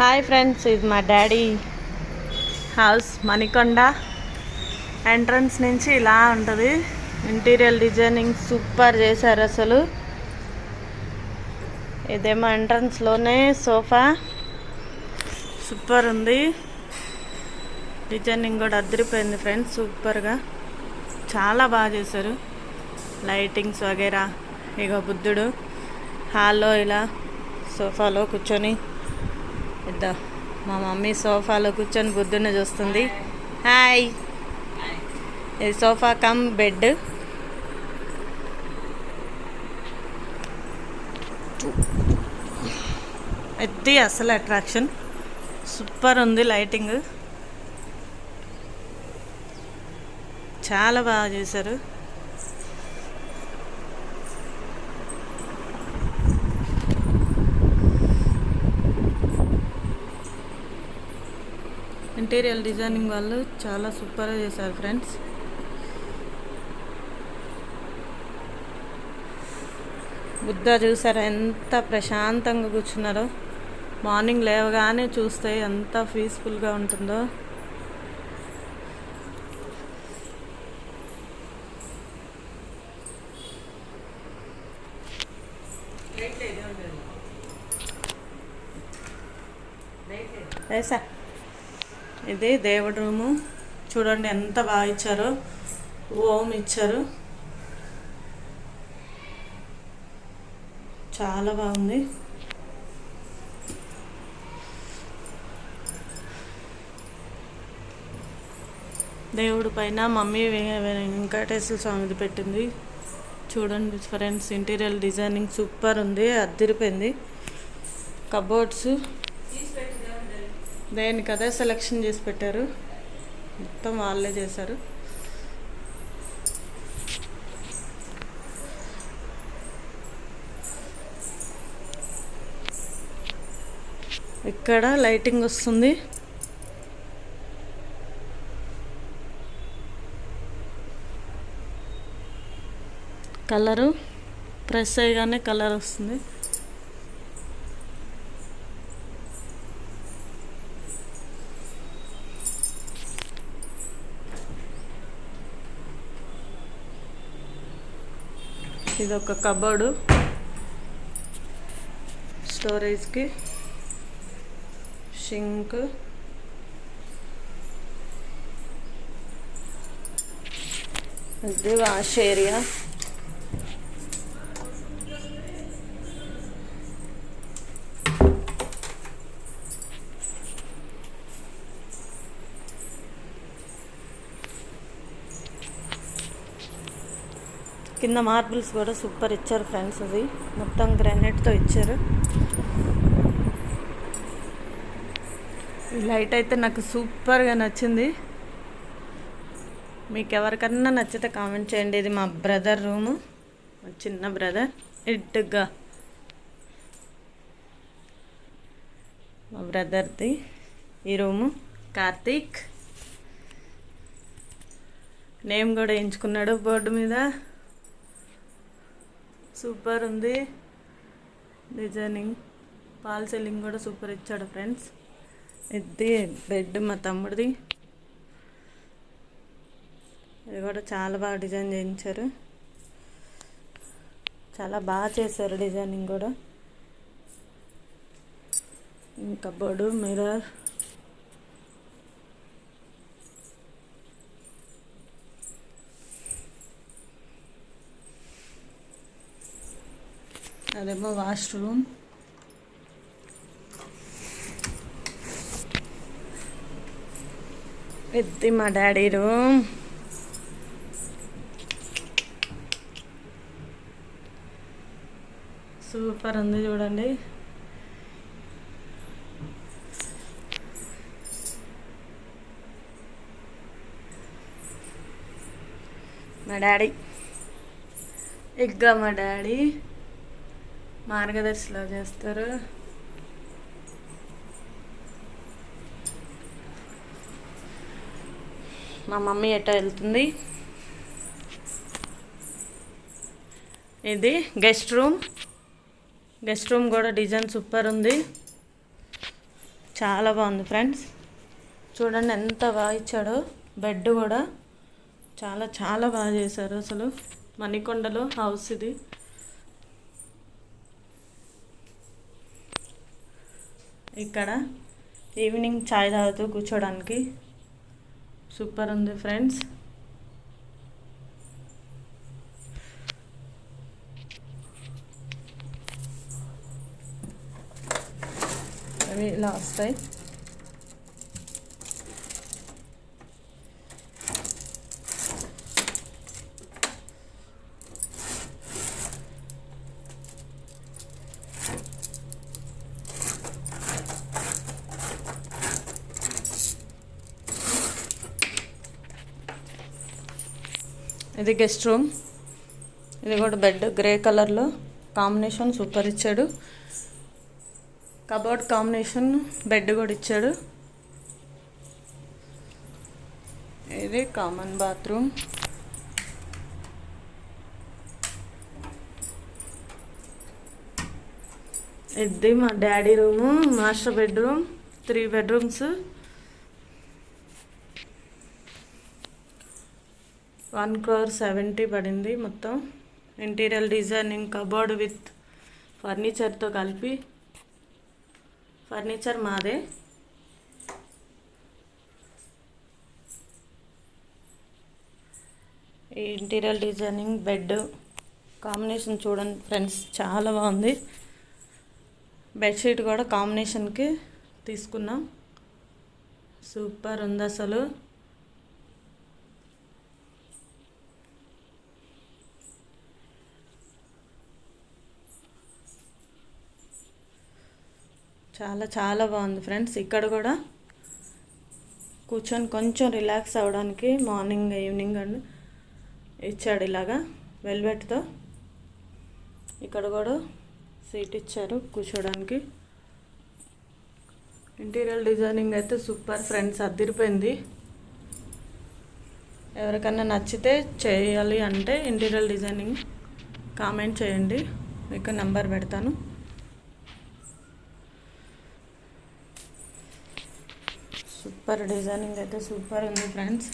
Hi friends ఇది మా daddy house Manikonda. Entrance నుంచి ఇలా ఉంటుంది. ఇంటీరియర్ డిజైనింగ్ సూపర్ చేశారు అసలు. ఇదేమో ఎంట్రన్స్లోనే సోఫా సూపర్ ఉంది. డిజైనింగ్ కూడా అదిరిపోయింది ఫ్రెండ్స్ సూపర్గా చాలా బాగా చేశారు. లైటింగ్స్ వగేరా. ఇక బుద్ధుడు. హాల్లో ఇలా సోఫాలో కూర్చొని ఇద్ద. మా మమ్మీ సోఫాలో కూర్చొని బుద్ధున్న చూస్తుంది. హాయ్. ఇది సోఫా కమ్ బెడ్. ఎత్తి అసలు అట్రాక్షన్. సూపర్ ఉంది లైటింగ్. చాలా బాగా చేశారు. ఇంటీరియల్ డిజైనింగ్ వాళ్ళు చాలా సూపర్గా చేశారు ఫ్రెండ్స్ బుద్ధ చూసారా ఎంత ప్రశాంతంగా కూర్చున్నారో. మార్నింగ్ లేవగానే చూస్తే ఎంత పీస్ఫుల్గా ఉంటుందో. సార్ ఇది దేవుడి రూము. చూడండి ఎంత బాగా ఇచ్చారు. ఓం ఇచ్చారు. చాలా బాగుంది. దేవుడి పైన మమ్మీ వెంకటేశ్వర స్వామిది పెట్టింది. చూడండి ఫ్రెండ్స్ ఇంటీరియర్ డిజైనింగ్ సూపర్ ఉంది అద్దరిపోయింది. కబోర్డ్స్. దేనికి అదే సెలెక్షన్ చేసి పెట్టారు. మొత్తం వాళ్ళే చేశారు. ఇక్కడ లైటింగ్ వస్తుంది. కలరు ప్రెస్ అయ్యగానే కలర్ వస్తుంది. ఇది ఒక కబోర్డు. స్టోరేజ్కి షింక్. ఇది వాష్ ఏరియా. కింద మార్బుల్స్ కూడా సూపర్ ఇచ్చారు ఫ్రెండ్స్ అది మొత్తం గ్రానైట్తో ఇచ్చారు. ఈ లైట్ అయితే నాకు సూపర్గా నచ్చింది. మీకు ఎవరికన్నా నచ్చితే కామెంట్ చేయండి. ఇది మా బ్రదర్ రూము మా చిన్న బ్రదర్ ఇడ్గా మా బ్రదర్ది ఈ రూము కార్తీక్. నేమ్ కూడా ఎంచుకున్నాడు బోర్డు మీద. సూపర్ ఉంది. డిజైనింగ్ పాల్ సెల్లింగ్ కూడా సూపర్ ఇచ్చాడు ఫ్రెండ్స్. ఇది బెడ్ మా తమ్ముడిది. ఇది కూడా చాలా బాగా డిజైన్ చేయించారు. చాలా బాగా చేశారు డిజైనింగ్ కూడా. ఇంకా బోర్డు మిర్రర్. అదేమో వాష్రూమ్ ఇది మా డాడీ రూమ్. సూపర్ ఉంది చూడండి. మా డాడీ. ఇగ్గా మా డాడీ. మార్గదర్శిలో చేస్తారు. మా మమ్మీ ఎట వెళ్తుంది? ఇది గెస్ట్ రూమ్. గెస్ట్ రూమ్ కూడా డిజైన్ సూపర్ ఉంది. చాలా బాగుంది ఫ్రెండ్స్. చూడండి ఎంత బాగా ఇచ్చాడో. బెడ్ కూడా. చాలా చాలా బాగా చేశారు అసలు. మణికొండలో హౌస్ ఇది. ఇక్కడ ఈవినింగ్ చాయ్ తాగుతూ కూర్చోడానికి. సూపర్ ఉంది ఫ్రెండ్స్. అవి ఇలా వస్తాయి ఇది గెస్ట్ రూమ్. ఇది కూడా బెడ్. గ్రే కలర్లో కాంబినేషన్ సూపర్ ఇచ్చాడు. కబోర్డ్ కాంబినేషన్ బెడ్ కూడా ఇచ్చాడు. ఇది కామన్ బాత్రూమ్. ఇది మా daddy room master bedroom three bedrooms. One crore seventy పడింది మొత్తం. ఇంటీరియర్ డిజైనింగ్ కబోర్డ్ విత్ ఫర్నిచర్తో కలిపి. ఫర్నిచర్ మాదే. ఈ ఇంటీరియర్ డిజైనింగ్ బెడ్ కాంబినేషన్ చూడండి ఫ్రెండ్స్ చాలా బాగుంది. బెడ్షీట్ కూడా కాంబినేషన్కి తీసుకున్నాం. సూపర్ ఉంది అసలు. చాలా చాలా బాగుంది ఫ్రెండ్స్. ఇక్కడ కూడా కూర్చొని కొంచెం రిలాక్స్ అవ్వడానికి మార్నింగ్ ఈవినింగ్ అండ్ ఇచ్చాడు ఇలాగా వెల్వెట్తో ఇక్కడ కూడా సీట్ ఇచ్చారు కూర్చోడానికి. ఇంటీరియర్ డిజైనింగ్ అయితే సూపర్ ఫ్రెండ్స్ అదిరిపోయింది. ఎవరికన్నా నచ్చితే చేయాలి అంటే ఇంటీరియర్ డిజైనింగ్ కామెంట్ చేయండి. మీకు నెంబర్ పెడతాను. సూపర్ డిజైనింగ్ అయితే సూపర్ ఉంది ఫ్రెండ్స్